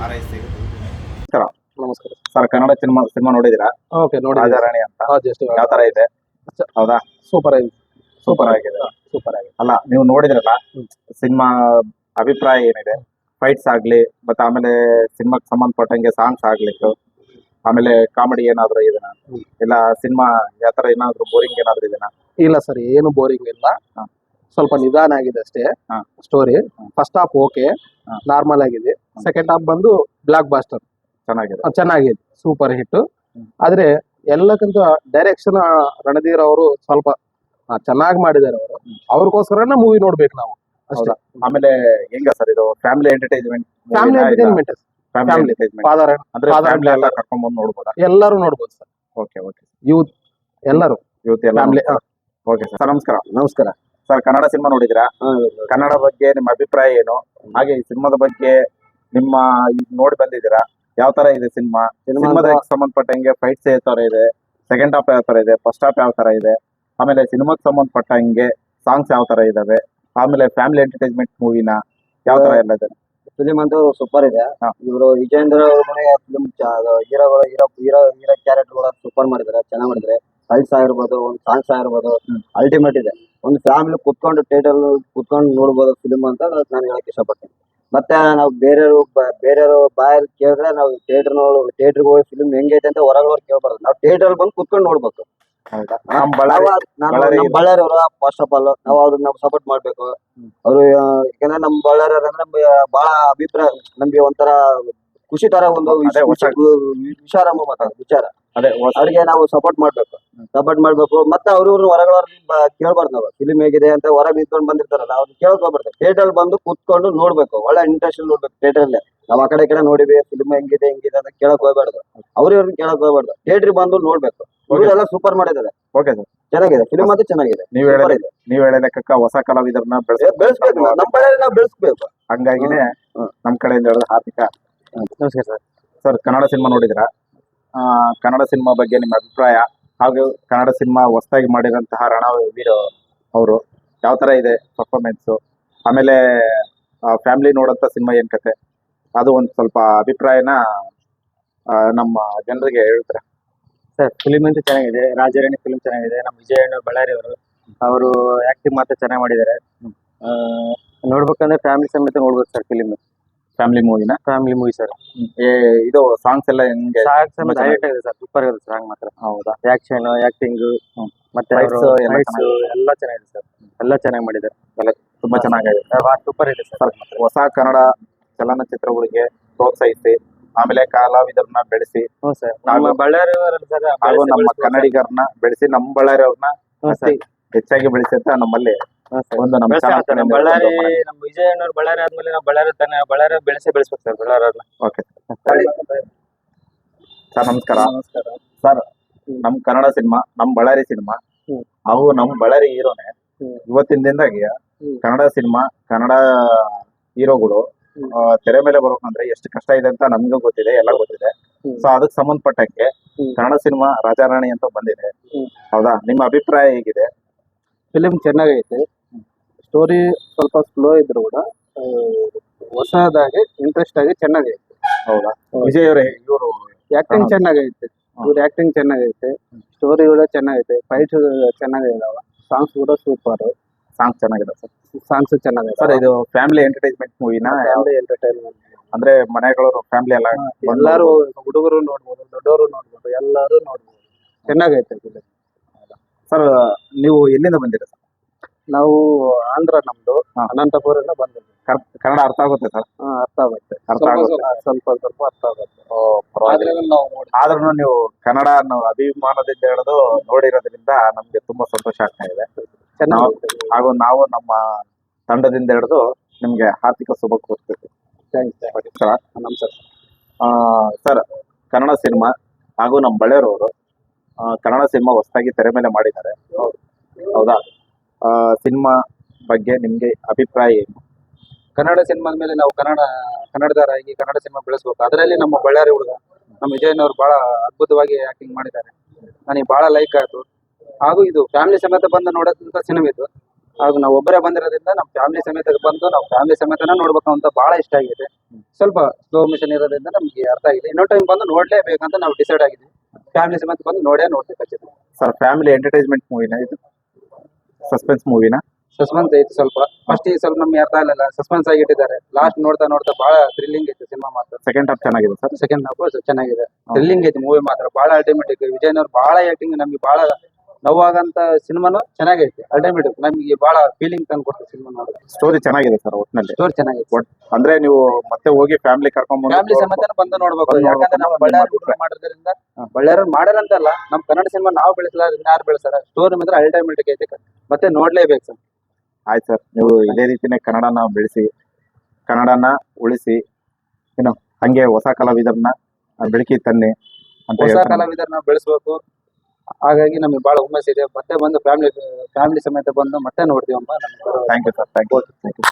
ಹಾರೈಸಿ ನಮಸ್ಕಾರ. Sir Kannada cinema cinema ನೋಡಿದಿರಾ ಓಕೆ ನೋಡಿ ರಾಜಾರಾಣಿ ಅಂತ. ಜಸ್ಟ್ ಯಾವ ತರ ಇದೆ? ಹೌದಾ? ಸೂಪರ್ ಆಗಿದೆ. ಸೂಪರ್ ಆಗಿದೆ. ಸೂಪರ್ ಆಗಿದೆ. ಅಲ್ಲ ನೀವು ನೋಡಿದ್ರಲ್ಲ. ಸಿನಿಮಾ ಅಭಿಪ್ರಾಯ ಏನಿದೆ? ಫೈಟ್ಸ್ ಆಗ್ಲಿ ಮತ್ತೆ ಆಮೇಲೆ ಸಿನಿಮಾಗೆ ಸಂಬಂಧಪಟ್ಟಂಗೆ ಸಾಂಗ್ಸ್ ಆಗ್ಲಿಕ್ಕೆ ಆಮೇಲೆ ಕಾಮಿಡಿ ಏನಾದ್ರು ಇದೆನಾ? ಇಲ್ಲ ಸಿನಿಮಾ ಯಾವ ತರ ಏನಾದ್ರು ಬೋರಿಂಗ್ ಏನಾದ್ರು ಇದೆನಾ? ಇಲ್ಲ ಸರ್ ಏನು ಬೋರಿಂಗ್ ಇಲ್ಲ. ಹಾ. ಸ್ವಲ್ಪ ನಿಧಾನ ಆಗಿದೆ ಅಷ್ಟೇ. Story first half okay. Normal ಆಗಿದೆ. ಸೆಕೆಂಡ್ ಹಾಫ್ ಬಂದು ಬ್ಲಾಕ್ ಬಾಸ್ಟರ್ ಚೆನ್ನಾಗಿದೆ. ಚೆನ್ನಾಗಿದೆ ಸೂಪರ್ ಹಿಟ್ ಆದ್ರೆ ಎಲ್ಲಕ್ಕಿಂತ ಡೈರೆಕ್ಷನ್ ರಣಧೀರ್ ಅವರು ಸ್ವಲ್ಪ ಚೆನ್ನಾಗಿ ಮಾಡಿದ್ದಾರೆ ಅವರು. ಅವ್ರಿಗೋಸ್ಕರನೇ ಮೂವಿ ನೋಡ್ಬೇಕು ನಾವು. ಅಷ್ಟೇ. ಆಮೇಲೆ ಹೆಂಗ ಸರ್ ಇದು family entertainment family entertainment family father ಅಂದ್ರೆ ಫ್ಯಾಮಿಲಿ ಎಲ್ಲ and ಕರ್ಕೊಂಡ್ ಬಂದು ನೋಡ್ಬೋದಾ? ಎಲ್ಲರೂ ನೋಡ್ಬೋದು ಸರ್. ಓಕೆ ಓಕೆ ಯೂತ್ ಎಲ್ಲರೂ. ಯೂತ್ ಫ್ಯಾಮಿಲಿ ಓಕೆ ಸರ್ ನಮಸ್ಕಾರ. ನಮಸ್ಕಾರ. ಸರ್ ಕನ್ನಡ ಸಿನಿಮಾ ನೋಡಿದ್ರಾ ಕನ್ನಡ ಬಗ್ಗೆ ನಿಮ್ಮ ಅಭಿಪ್ರಾಯ ಏನು? ಹಾಗೆ ಈ ಸಿನಿಮಾದ ಬಗ್ಗೆ ನಿಮ್ಮ ನೋಡಿ ಬಂದಿದ್ದೀರಾ? ಯಾವ ತರ ಇದೆ ಸಿನಿಮಾ? ಸಿನಿಮಾದ ಸಂಬಂಧಪಟ್ಟಂಗೆ ಫೈಟ್ಸ್ ಯಾವ ತರ ಇದೆ? ಸೆಕೆಂಡ್ ಹಾಫ್ ಯಾವ ತರ ಇದೆ? ಫಸ್ಟ್ ಹಾಫ್ ಯಾವ ತರ ಇದೆ? ಆಮೇಲೆ ಸಿನಿಮಾಗೆ ಸಂಬಂಧಪಟ್ಟಂಗೆ ಸಾಂಗ್ಸ್ ಯಾವ ತರ ಇದಾವೆ ಆಮೇಲೆ ಫ್ಯಾಮಿಲಿ ಎಂಟರ್ಟೈನ್ಮೆಂಟ್ ಮೂವಿನ ಯಾವ ತರ ಎಲ್ಲ ಇದೆ? ಫಿಲಿಮ್ ಅಂತೂ ಸೂಪರ್ ಇದೆ. ಇವರು Vijendra hero hero hero character super ಮಾಡಿದ್ದಾರೆ ಚೆನ್ನಾಗಿ ಮಾಡಿದ್ದಾರೆ ಫೈಟ್ಸ್ ಆಗಿರ್ಬೋದು ಒಂದು ಸಾಂಗ್ಸ್ ಆಗಿರ್ಬೋದು ಅಲ್ಟಿಮೇಟ್ ಇದೆ. ಒಂದು ಫ್ಯಾಮಿಲಿ ಕುತ್ಕೊಂಡು ಥಿಯೇಟರ್ ಕುತ್ಕೊಂಡು ನೋಡ್ಬೋದು ಫಿಲಿಮ್ ಅಂತ ನಾನು ಹೇಳಕ್ ಇಷ್ಟಪಡ್ತೀನಿ. ಮತ್ತೆ ನಾವು ಬೇರೆಯವರು ಬೇರೆಯವರು ಬಾಯಲ್ಲಿ ಕೇಳಿದ್ರೆ ನಾವು ಥಿಯೇಟರ್ ನೋಡ್ ಥಿಯೇಟರ್ ಹೋಗಿ ಫಿಲ್ಮ್ ಹೆಂಗೈತೆ ಅಂತ ಹೊರಗಡೆ ಕೇಳ್ಬಾರ್ದು. ನಾವು ಥಿಯೇಟರ್ ಬಂದು ಕುತ್ಕೊಂಡು ನೋಡ್ಬೇಕು ಬಳ್ಳಾರಿ ಅವರು ಫಸ್ಟ್ ಆಫ್ ಆಲ್ ನಾವು ಅವ್ರಿಗೆ ನಾವು ಸಪೋರ್ಟ್ ಮಾಡ್ಬೇಕು. ಅವರು ಯಾಕಂದ್ರೆ ನಮ್ಮ ಬಳ್ಳಾರಿ ಅಂದ್ರೆ ಬಹಳ ಅಭಿಪ್ರಾಯ ನಮ್ಗೆ ಒಂಥರ ಖುಷಿ ತರ ಒಂದು ವಿಚ- ಅದೇ ಹೊಸ- ವಿಚಾರ ಮಾತಾಡ ವಿಚಾರ. ಅದೇ ಹೊಸ- ಅವ್ರಿಗೆ ನಾವು ಸಪೋರ್ಟ್ ಮಾಡ್ಬೇಕು. ಸಪೋರ್ಟ್ ಮಾಡ್ಬೇಕು. ಮತ್ತೆ ಅವ್ರ ಹೊರಗಡೆ ಕೇಳ್ಬಾರ್ದು ನಾವು ಫಿಲಿಮ್ ಹೇಗಿದೆ ಅಂತ ಹೊರ ನಿಂತ್ಕೊಂಡು ಬಂದಿರ್ತಾರಲ್ಲ ಅವ್ರು ಕೇಳ್ಕೊಬಾರ್ದು ಥಿಯೇಟರ್ ಬಂದು ಕೂತ್ಕೊಂಡು ನೋಡ್ಬೇಕು. ಒಳ್ಳೆ ಇಂಟ್ರೆಸ್ಟ್ ನೋಡ್ಬೇಕು ಥಿಯೇಟರ್ ಅಲ್ಲೇ. ನಾವು ಆ ಕಡೆ ಈ ಕಡೆ ನೋಡಿವಿ ಫಿಲ್ಮ್ ಹೆಂಗಿದೆ ಹೆಂಗಿದೆ ಅಂತ ಕೇಳಕ್ ಹೋಗ್ಬಾರ್ದು. ಅವ್ರ ಇವ್ರನ್ನ ಕೇಳಕ್ ಹೋಗ್ಬಾರ್ದು. ಥಿಯೇಟರ್ ಬಂದು ನೋಡ್ಬೇಕು. ಎಲ್ಲ ಸೂಪರ್ ಮಾಡಿದ್ದಾರೆ. ಓಕೆ ಸರ್ ಚೆನ್ನಾಗಿದೆ. ಫಿಲಿಮ್ ಅಂತೂ ಚೆನ್ನಾಗಿದೆ. ನೀವ್ Super ಹೇಳ ಇದೆ. ನೀವ್ ಹೇಳಿದ ಕಕ್ಕ ಹೊಸ ಕಲಾವಿದರನ್ನ ಏ, ಬೆಳೆಸ್ಬೇಕು. ನಾವು. ನಮ್ಮ ಕಡೆ ನಾವು ಬೆಳೆಸ್ಬೇಕು. ಹಂಗಾಗಿನೇ ಹ್ಮ್. ನಮ್ ಕಡೆಯಿಂದ ಹೇಳಿದ್ರೆ ಹಾರ್ದಿಕ ನಮಸ್ಕಾರ ಸರ್. ಸರ್ ಕನ್ನಡ ಸಿನಿಮಾ ನೋಡಿದಿರಾ ಕನ್ನಡ ಸಿನಿಮಾ ಬಗ್ಗೆ ನಿಮ್ಮ ಅಭಿಪ್ರಾಯ ಹಾಗೂ ಕನ್ನಡ ಸಿನಿಮಾ ಹೊಸದಾಗಿ ಮಾಡಿದಂತಹ ರಣವೀರ್ ಅವರು ಯಾವ ತರ ಇದೆ ಪರ್ಫಾರ್ಮೆನ್ಸ್ ಆಮೇಲೆ ಫ್ಯಾಮಿಲಿ ನೋಡಂತ ಸಿನಿಮಾ ಏನ್ ಕತೆ? ಅದು ಒಂದು ಸ್ವಲ್ಪ ಅಭಿಪ್ರಾಯನ ನಮ್ಮ ಜನರಿಗೆ ಹೇಳ್ತಾರೆ? ಸರ್ ಫಿಲಿಮ್ ಅಂತೂ ಚೆನ್ನಾಗಿದೆ. ರಾಜಾರಾಣಿ ಫಿಲಿಮ್ ಚೆನ್ನಾಗಿದೆ. ನಮ್ಮ ವಿಜಯಣ್ಣ ಬಳ್ಳಾರಿ ಅವರು ಅವರು ಆಕ್ಟಿಂಗ್ ಮಾತ್ರ ಚೆನ್ನಾಗಿ ಮಾಡಿದ್ದಾರೆ. ನೋಡ್ಬೇಕಂದ್ರೆ ಫ್ಯಾಮಿಲಿ ಸಮೇತ ನೋಡ್ಬೋದು ಸರ್ ಫಿಲಿಮ್ ಫ್ಯಾಮಿಲಿ ಮೂವಿನ ಫ್ಯಾಮಿಲಿ ಮೂವಿ ಸರ್ ಇದು ಸಾಂಗ್ಸ್ ಎಲ್ಲ ಹೆಂಗೆ? ಸಾಂಗ್ಸ್ ಸರ್ ಸೂಪರ್ ಆಗಿದೆ ಸಾಂಗ್ ಮಾತ್ರ. ಹೌದಾ? ಆಕ್ಷನ್ ಆಕ್ಟಿಂಗ್ ಮತ್ತೆ ಎಲ್ಲ ಚೆನ್ನಾಗಿದೆ. ಸರ್ ಎಲ್ಲ ಚೆನ್ನಾಗಿ ಮಾಡಿದ್ದಾರೆ. ತುಂಬಾ ಚೆನ್ನಾಗಿದೆ. ಸೂಪರ್ ಇದೆ ಸರ್ ಹೊಸ ಕನ್ನಡ ಚಲನಚಿತ್ರಗಳಿಗೆ ಪ್ರೋತ್ಸಾಹಿಸಿ ಆಮೇಲೆ ಕಲಾವಿದರನ್ನ ಬೆಳೆಸಿ ಸರ್ ನಮ್ಮ ಬಳ್ಳಾರಿ ಹಾಗೂ ನಮ್ಮ ಕನ್ನಡಿಗರನ್ನ ಬೆಳೆಸಿ ನಮ್ಮ ಬಳ್ಳಾರಿ ಅವ್ರನ್ನ ಹೆಚ್ಚಾಗಿ ಬೆಳೆಸಿ ಅಂತ ನಮ್ಮಲ್ಲಿ ಒಂದು ನಮ್ಮ ಕಡೆಯಿಂದ ಬಳ್ಳಾರಿ ಒಂದು. ನಮ್ಮ ಬಳ್ಳಾರಿ ಆದ್ಮೇಲೆ ನಾವು ಬಳ್ಳಾರಿ ತಾನೆ ಬಳ್ಳಾರಿ ಬೆಳೆಸಿ ಬೆಳೆಸ್ಬೇಕು ಸರ್ ಬಳ್ಳಾರಿ ಸರ್ ನಮಸ್ಕಾರ ಸರ್ ನಮ್ ಕನ್ನಡ ಸಿನಿಮಾ ನಮ್ ಬಳ್ಳಾರಿ ಸಿನಿಮಾ ಹ್ಮ್. ಅವು ನಮ್ ಬಳ್ಳಾರಿ ಹೀರೋನೆ ಹ್ಮ್. ಇವತ್ತಿನ ದಿನದಾಗೆ ಹ್ಮ್. ಕನ್ನಡ ಸಿನಿಮಾ ಕನ್ನಡ ಹೀರೋಗಳು ಹ್ಮ್. ಆ, ತೆರೆ ಮೇಲೆ ಬರ್ಬೇಕಂದ್ರೆ ಎಷ್ಟು ಕಷ್ಟ ಇದೆ ಅಂತ ನಮ್ಗೂ ಗೊತ್ತಿದೆ ಎಲ್ಲ ಗೊತ್ತಿದೆ ಹ್ಮ್. ಸೊ ಅದಕ್ಕೆ ಸಂಬಂಧಪಟ್ಟಂಗೆ ಹ್ಮ್. ಕನ್ನಡ ಸಿನಿಮಾ ರಾಜಾರಾಣಿ ಅಂತ ಬಂದಿದೆ ಹ್ಮ್. ಹೌದಾ ನಿಮ್ಮ ಅಭಿಪ್ರಾಯ ಹೇಗಿದೆ ಫಿಲಿಮ್ ಚೆನ್ನಾಗೈತೆ ಸ್ಟೋರಿ ಸ್ವಲ್ಪ ಸ್ಲೋ ಇದ್ರು ಕೂಡ ಹೊಸದಾಗಿ ಇಂಟ್ರೆಸ್ಟ್ ಆಗಿ ಚೆನ್ನಾಗೈತೆ. ಹೌದಾ? ವಿಜಯ್ ಅವರೇ ಇವರು ಆಕ್ಟಿಂಗ್. ಚೆನ್ನಾಗೈತೆ. ಇವ್ರ ಆಕ್ಟಿಂಗ್ ಚೆನ್ನಾಗೈತೆ. ಸ್ಟೋರಿ ಕೂಡ ಚೆನ್ನಾಗೈತೆ. ಫೈಟ್ ಚೆನ್ನಾಗಿದಾವ. ಸಾಂಗ್ಸ್ ಕೂಡ ಸೂಪರ್ ಸಾಂಗ್ ಚೆನ್ನಾಗಿದೆ ಸರ್ ಸಾಂಗ್ಸ್ ಚೆನ್ನಾಗಿದೆ ಸರ್ ಇದು ಫ್ಯಾಮಿಲಿ ಎಂಟರ್ಟೈನ್ಮೆಂಟ್ ಮೂವಿನ ಫ್ಯಾಮಿಲಿ ಎಂಟರ್ಟೈನ್ಮೆಂಟ್ ಅಂದ್ರೆ ಮನೆಗಳವರು ಫ್ಯಾಮಿಲಿ ಎಲ್ಲ ಎಲ್ಲಾರು ಹುಡುಗರು ನೋಡ್ಬೋದು ದೊಡ್ಡವರು ನೋಡ್ಬೋದು ಎಲ್ಲರೂ ನೋಡ್ಬೋದು. ಚೆನ್ನಾಗೈತೆ. ಸರ್ ನೀವು ಎಲ್ಲಿಂದ ಬಂದಿರ ಸರ್ ನಾವು ಆಂಧ್ರ ನಮ್ದು ಹಾ. ಅನಂತಪುರದಿಂದ ಬಂದಿದ್ವಿ ಕರ್- ಕನ್ನಡ ಅರ್ಥ ಆಗುತ್ತೆ ಸರ್? ಹಾ, ಅರ್ಥ ಆಗುತ್ತೆ. ಅರ್ಥ ಸ್ವಲ್ಪ ಆಗುತ್ತೆ. ಸ್ವಲ್ಪ- ಸ್ವಲ್ಪ ಸ್ವಲ್ಪ ಅರ್ಥ ಆಗುತ್ತೆ. ಪರವಾಗಿಲ್ಲ. ಆದ್ರೆ ನೀವು ಕನ್ನಡ ಅನ್ನೋ ಅಭಿಮಾನದಿಂದ ಹಿಡಿದು ನೋಡಿರೋದ್ರಿಂದ ನಮ್ಗೆ ತುಂಬಾ ಸಂತೋಷ ಆಗ್ತಾ ಇದೆ. ಚೆನ್ನಾಗಿ ಹಾಗೂ ನಾವು ನಮ್ಮ ತಂಡದಿಂದ ಹಿಡಿದು ನಿಮ್ಗೆ ಆರ್ಥಿಕ ಶುಭ ಕೋರ್ತೀವಿ ಸರ್ ನಮಸ್ಕಾರ ಆ, ಸರ್ ಕನ್ನಡ ಸಿನಿಮಾ ಹಾಗೂ ನಮ್ಮ ಬಳ್ಳಿಯರವರು ಕನ್ನಡ ಸಿನಿಮಾ ಹೊಸದಾಗಿ ತೆರೆ ಮೇಲೆ ಮಾಡಿದ್ದಾರೆ. ಹೌದಾ? ಸಿನಿಮಾ ಬಗ್ಗೆ ನಿಮ್ಗೆ ಅಭಿಪ್ರಾಯ ಏನು? ಕನ್ನಡ ಸಿನಿಮಾದ ಮೇಲೆ ನಾವು ಕನ್ನಡ ಕನ್ನಡದಾರಾಗಿ ಕನ್ನಡ ಸಿನಿಮಾ ಬೆಳೆಸ್ಬೇಕು. ಅದರಲ್ಲಿ ನಮ್ಮ ಬಳ್ಳಾರಿ ಹುಡುಗ, ನಮ್ಮ ವಿಜಯನವರು ಬಹಳ ಅದ್ಭುತವಾಗಿ ಆಕ್ಟಿಂಗ್ ಮಾಡಿದ್ದಾರೆ. ನನಗೆ ಬಹಳ ಲೈಕ್ ಆಯ್ತು. ಹಾಗೂ ಇದು ಫ್ಯಾಮಿಲಿ ಸಮೇತ ಬಂದು ನೋಡೋದಂತ ಸಿನಿಮಾ ಇದು. ಹಾಗೂ ನಾವು ಒಬ್ಬರೇ ಬಂದಿರೋದ್ರಿಂದ ನಮ್ಮ ಫ್ಯಾಮಿಲಿ ಸಮೇತ ಬಂದು ನಾವು ಫ್ಯಾಮಿಲಿ ಸಮೇತನ ನೋಡ್ಬೇಕು ಅಂತ ಬಹಳ ಇಷ್ಟ ಆಗಿದೆ. ಸ್ವಲ್ಪ ಸ್ಲೋ ಮಿಷನ್ ಇರೋದ್ರಿಂದ ನಮ್ಗೆ ಅರ್ಥ ಆಗಿದೆ. ಇನ್ನೊಂದು ಟೈಮ್ ಬಂದು ನೋಡ್ಲೇಬೇಕಂತ ನಾವು ಡಿಸೈಡ್ ಆಗಿದೆ ಫ್ಯಾಮಿಲಿ ಸಮೇತ ಬಂದು ನೋಡೇ ನೋಡ್ತೀವಿ ಖಚಿತ. ಸರ್ ಫ್ಯಾಮಿಲಿ ಎಂಟರ್ಟೈನ್ಮೆಂಟ್ ಮೂವಿನ ಇದು? ಸಸ್ಪೆನ್ಸ್ ಮೂವಿನ ಸಸ್ಪೆನ್ಸ್ ಐತಿ ಸ್ವಲ್ಪ. ಫಸ್ಟ್ ಈ ಸ್ವಲ್ಪ ನಮ್ಗೆ ಅರ್ಥ ಆಗಲಿಲ್ಲ. ಸಸ್ಪೆನ್ಸ್ ಆಗಿ ಇಟ್ಟಿದ್ದಾರೆ. ಲಾಸ್ಟ್ ನೋಡ್ತಾ ನೋಡ್ತಾ ಬಹಳ ಥ್ರಿಲ್ಲಿಂಗ್ ಐತೆ ಸಿನಿಮಾ ಮಾತ್ರ. ಸೆಕೆಂಡ್ ಹಾಫ್ ಚೆನ್ನಾಗಿದೆ ಸರ್ ಸೆಕೆಂಡ್ ಹಾಫ್ ಚೆನ್ನಾಗಿದೆ. ಥ್ರಿಲ್ಲಿಂಗ್ ಐತಿ ಮೂವಿ ಮಾತ್ರ. ಬಹಳ ಅಲ್ಟಿಮೇಟ್ ವಿಜಯನವ್ರು ಬಹಳ ಆಕ್ಟಿಂಗ್ ನಮ್ಗೆ ಬಹಳ ನೋವಾಗಂತ ಸಿನಿಮಾನು ಚೆನ್ನಾಗೈತಿ. ಅಲ್ಟಿಮೇಟ್ ನಮ್ಗೆ ಬಹಳ ಫೀಲಿಂಗ್ ತಂದು ಕೊಡ್ತದೆ ಸಿನಿಮಾ ನೋಡಿದ್ರೆ ಸ್ಟೋರಿ ಚೆನ್ನಾಗಿದೆ ಸರ್ ಒಟ್ಟಿನಲ್ಲಿ ಸ್ಟೋರಿ ಚೆನ್ನಾಗಿದೆ. ಅಂದ್ರೆ ನೀವು ಮತ್ತೆ ಹೋಗಿ ಫ್ಯಾಮಿಲಿ ಕರ್ಕೊಂಡ್ ಫ್ಯಾಮಿಲಿ ಸಮೇತ ಬಂದು ನೋಡ್ಬೇಕು. ಯಾಕಂದ್ರೆ ನಾವು ಬಳ್ಳಾರಿ. ಮಾಡೋದ್ರಿಂದ ಬಳ್ಳಾರಿ ಮಾಡ್ಯಾರಂತಲ್ಲ ನಮ್ ಕನ್ನಡ ಸಿನಿಮಾ ನಾವು ಬೆಳೆಸಲಾರ ಯಾರು ಬೆಳೆಸಾರ ಸ್ಟೋರಿ ಮಾತ್ರ ಅಲ್ಟಿಮೇಟ್ ಐತಿ. ಮತ್ತೆ ನೋಡ್ಲೇಬೇಕು ಸರ್. ಆಯ್ತು ಸರ್. ನೀವು ಇದೇ ರೀತಿನೇ ಕನ್ನಡನ ಬೆಳೆಸಿ ಕನ್ನಡನ ಉಳಿಸಿ ಏನು ಹಂಗೆ ಹೊಸ ಕಲಾವಿದರನ್ನ ಬೆಳಕಿ ತನ್ನಿ ಅಂತ ಹೊಸ ಹೇಳ್ತಾನೆ. ಕಲಾವಿದರನ್ನ ಬೆಳೆಸ್ಬೇಕು. ಹಾಗಾಗಿ ನಮಗೆ ಬಹಳ ಹುಮ್ಮಸ್ಸಿದೆ. ಮತ್ತೆ ಬಂದು ಫ್ಯಾಮಿಲಿ ಫ್ಯಾಮಿಲಿ ಸಮೇತ ಬಂದು ಮತ್ತೆ ನೋಡ್ತೀವಮ್ಮ. ನಮ್ಗೆ thank you sir thank you thank you